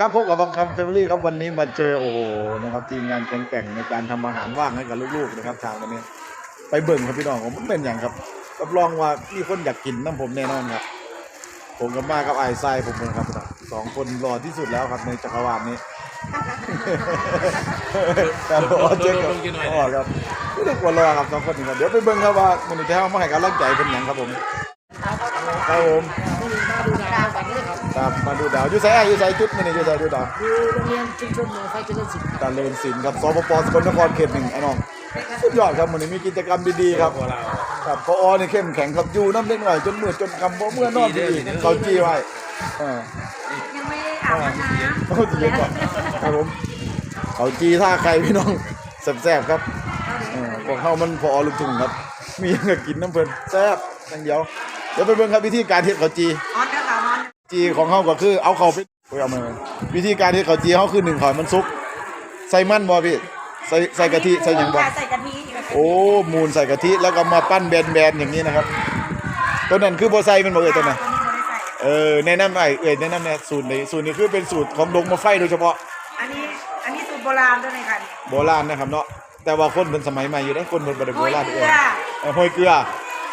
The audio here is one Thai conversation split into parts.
ครับพบกับบังคับแฟมิลี่ครับวันนี้มาเจอโอ้โหนะครับทีมงานแข่งๆในการทำอาหารว่างให้กับลูกๆนะครับทางวันนี้ ไปเบิ่งครับพี่น้องผมมันเป็นอย่างครับรับรองว่ามีคนอยากกินน้ำผมแน่นอนครับ ผมกับมากับไอ้ไส้ผมเองครับสองคนรอที่สุดแล้วครับในจักรวาลนี้การรอเจ๊กับอ๋อครับไม่ได้กลัวรอครับสองคนนี้ครับเดี๋ยวไปเบิ่งครับว่ามันจะเอามาให้กำลังใจเป็นอย่างครับผมครับผม ครับมาดูดาวอยู่ไสอะอยู่ไสจุดมันนี่อยู่ไสดูดาวอยู่โรงเรียนชุมชนหมู่ไฟเจริญศิลป์การเรียนศิลป์ครับสปปสกลนครเขตหนึ่งไอ้น้องสุดยอดครับมันนี้มีกิจกรรมดีๆครับครับพอนี่เข้มแข็งครับอยู่น้ำเล็กหน่อยจนมืดจนคำเพราะเมื่อนอนดีเขาจี้ไว้อ่ายังไม่ได้อาบน้ำเขาจี้ก่อนครับผมเขาจี้ท่าใครพี่น้องแซ่บๆครับเออพวกเขามันพอลูกทุ่งครับ มีอย่างกับกินน้ำเพลินแซ่บอย่างเดียวเดี๋ยวไปเบิ่งครับวิธีการเฮ็ดเขาจี จีของเขาก็คือเอาเขาไปโอ้ยเอามาวิธีการเฮ็ดเขาจีเขาคือหนึ่งเขามันซุก ใส่มันบ่พี่ใส่ใส่กะทิใส่หยังบ่ใส่กะทิโอ้มูนใส่กะทิแล้วก็มาปั้นแบนๆอย่างนี้นะครับตัวนั้นคือโบไซมันบอกเอ่ยตัวนั้นตัวนี้ไม่ได้ใส่เออแนะนำหน่อยเอ่ยแนะนำแน่สูตรนี้สูตรนี้คือเป็นสูตรของดงมาไฟโดยเฉพาะ อันนี้อันนี้สูตรโบราณด้วยนี่ค่ะโบราณนะครับเนาะแต่ว่าคนเป็นสมัยใหม่อยู่นะคนเป็นบ่ได้โบราณโรยเอเกลืออเออห้อยเกลือ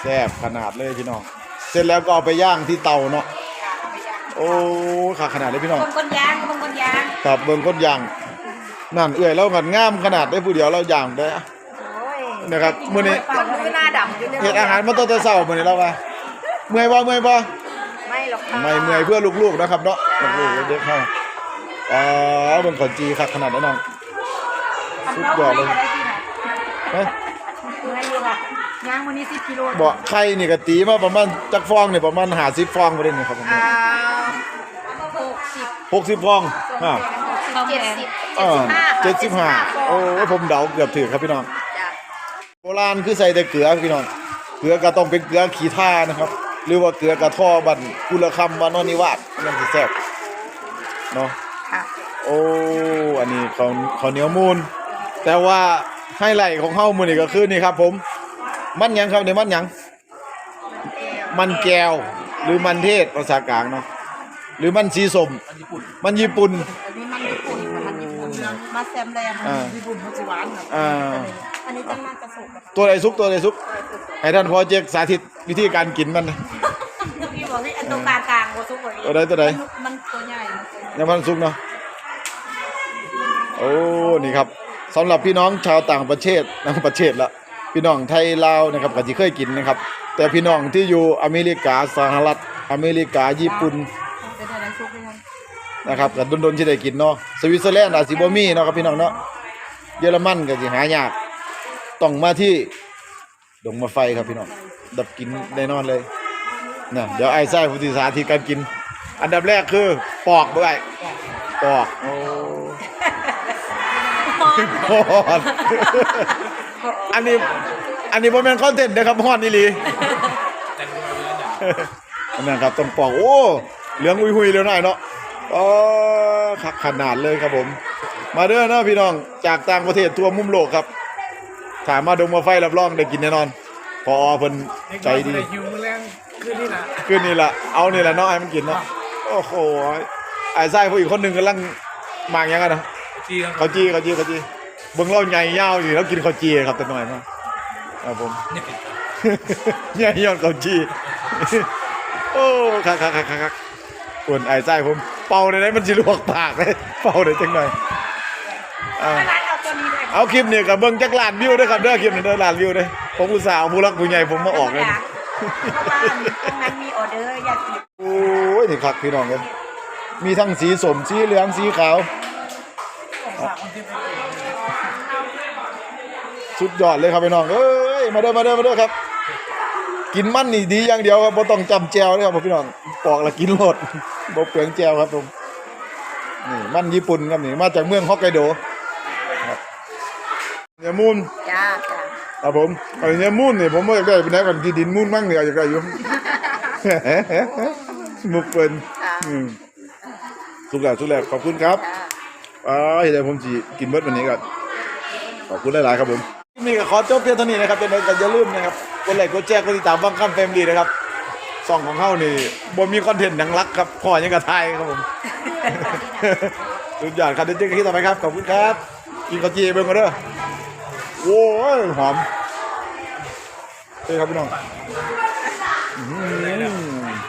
แซ่บขนาดเลยพี่น้อง เสร็จแล้วก็เอาไปย่างที่เตาเนาะ โอ้ขาขนาดเลยพี่น้องคนคนยางคนคนยางครับเบิ่งคนย่างนั่นเอ่ยแล้วกันงามขนาดได้ผู้เดียวเราย่างได้อะโอ้ยนะครับมื้อนี้คนมือหน้าดำอยู่เนี่ยเฮ็ดอาหารมาตั้งแต่เช้ามื้อนี้แล้วว่าเมื่อยบ่เมื่อยบ่ไม่หรอกค่ะไม่เมื่อยเพื่อลูกๆนะครับเนาะลูกๆเด็กๆเข้าอ๋อเบิ่งขอจีครับขนาดนั้นน้องสุดยอดเลยได้ที่ไหนเฮ้ยเมื่อยอยู่ค่ะยางวันนี้สิบกิโลบ่ไข่นี่ก็ตีมาประมาณจักฟองนี่ประมาณ50ฟองบ่ได้นี่ครับผม อ่า หกสิบ60ฟองอ่าเจ็ดสิบอ่า75โอ้ยผมเดาเกือบถูกครับพี่น้องจ้ะโบราณคือใส่แต่เกลือพี่น้องเกลือก็ต้องเป็นเกลือขี้ท่านะครับ หรือว่าเกลือกระท่อบันกุลคำบานอนนิวาสมันสิแซ่บเนาะค่ะโอ้อันนี้เขาเขาวเหนียวมูล แต่ว่าไฮไลท์ของเฮามื้อนี้ก็คือนี่ครับ ผม มันหยังครับเนี่ยมันหยังมันแก้วหรือมันเทศภาษากลางเนาะ หรือมันสีส้มมันญี่ปุ่น อันนี้มันญี่ปุ่นค่ะมันญี่ปุ่นมาแซมแรมอ่า ญี่ปุ่นมันสิหวานครับอ่าอันนี้จังมากกระสุกอะตัวใดซุกตัวใดซุกให้ท่านพอเจกสาธิตวิธีการกินมันนะพี่บอกนี่อันตรงกลางกลางกระสุกกว่านี้ตัวใดตัวใด มันตัวใหญ่มันตัวใหญ่ยังพันซุกเนาะโอ้นี่ครับสำหรับพี่น้องชาวต่างประเทศต่างประเทศละพี่น้องไทยลาวนะครับก็สิเคยกินนะครับ แต่พี่น้องที่อยู่อเมริกาสหรัฐอเมริกาญี่ปุ่น เป็นอะไรซุกด้วยกันนะครับก็ดนๆสิได้กินเนาะสวิตเซอร์แลนด์อาจสิบ่มีเนาะครับพี่น้องเนาะเยอรมันก็สิหายากต้องมาที่ดงมาไฟครับพี่น้องดับกินแน่นอนเลยนะเดี๋ยวไอ้ไส้ผู้ที่สาธิตการกิน อันดับแรกคือปอกด้วยปอกโอ้ฮอนอันนี้อันนี้บ่แม่นคอนเทนต์นะครับฮอนอีหลีอันนั้นครับต้องปอกโอ้ เหลืองหุยๆเร็วหน่อยเนาะอ๋อคักขนาดเลยครับผม มาเด้อเนาะพี่น้องจากต่างประเทศทั่วมุมโลกครับถามมาดงมาไฟรับรองได้กินแน่นอน พอเพิ่นใจดีหิวมือแรงคืนนี่นะขึ้นนี่ละเอานี่ละเนาะไอ้มันกินเนาะโอ้โหไอ้ไส้ผู้อีกคนหนึ่งกำลังหมากยังไงนะจีครับเขาวจี้เขาวจี้เขาวจี้เบิ่งเล่าใหญ่ยาวอยู่แล้วกินข้าวจี้ครับแต่หน่อยเนาะครับผมใหญ่ยอดข้าวจี้โอ้คักคักคักคักคัก ปวนไอ้ไส้ผม เป่าในนั้นมันสิลวกปากเลยเป่าได้จังหน่อยอ่า ร้านเอาตัวนี้เลยเอาคลิปนี้กับเบิ่งจักล้านวิวด้วยครับเด้อคลิปนี้เด้อล้านวิวเด้อผมอุตส่าห์เอาผู้รักผู้ใหญ่ผมมาออกเลยเพราะว่าตรงนั้นมีออเดอร์อยากกินโอ้ยนี่คักพี่น้องกันมีทั้งสีสมสีเหลืองสีขาว สุดยอดเลยครับพี่น้องเอ้ยมาเด้อมาเด้อมาเด้อครับ กินมันนี่ดีอย่างเดียวครับบ่ต้องจำแจวเลยครับพี่น้องปอกแล้วกินโลด บ่เปลืองแจวครับผมนี่มันญี่ปุ่นครับนี่มาจากเมืองฮอกไกโดครับเนี่ยมูนจ้าจ้าครับผมไอ้เนี่ยมูนนี่ผมบ่อยากได้ไปไหนกันที่ดินมูนมั่งเนี่ยอยากได้อยู่มุกเปิ้นอืมสุดแล้วสุดแล้วขอบคุณครับจ้าอ่าเดี๋ยวผมจะกินเบิดวันนี้ก่อนขอบคุณหลายๆครับผมนี่ก็ขอจบเพียงเท่านี้นะครับเป็นกันอย่าลืมนะครับกดไลค์กดแชร์กดติดตามบังคับแฟมิลี่นะครับ ซองของเขานี่บ่มีคอนเทนต์หนังรักครับพ่อยังกระทายครับผมสุดยอดครับเดี๋ยวเจอกันที่ต่อไปครับขอบคุณครับกินข้าจีเบิ่งกันเด้อโอ้ยหอมเฮ้ยครับพี่น้องอ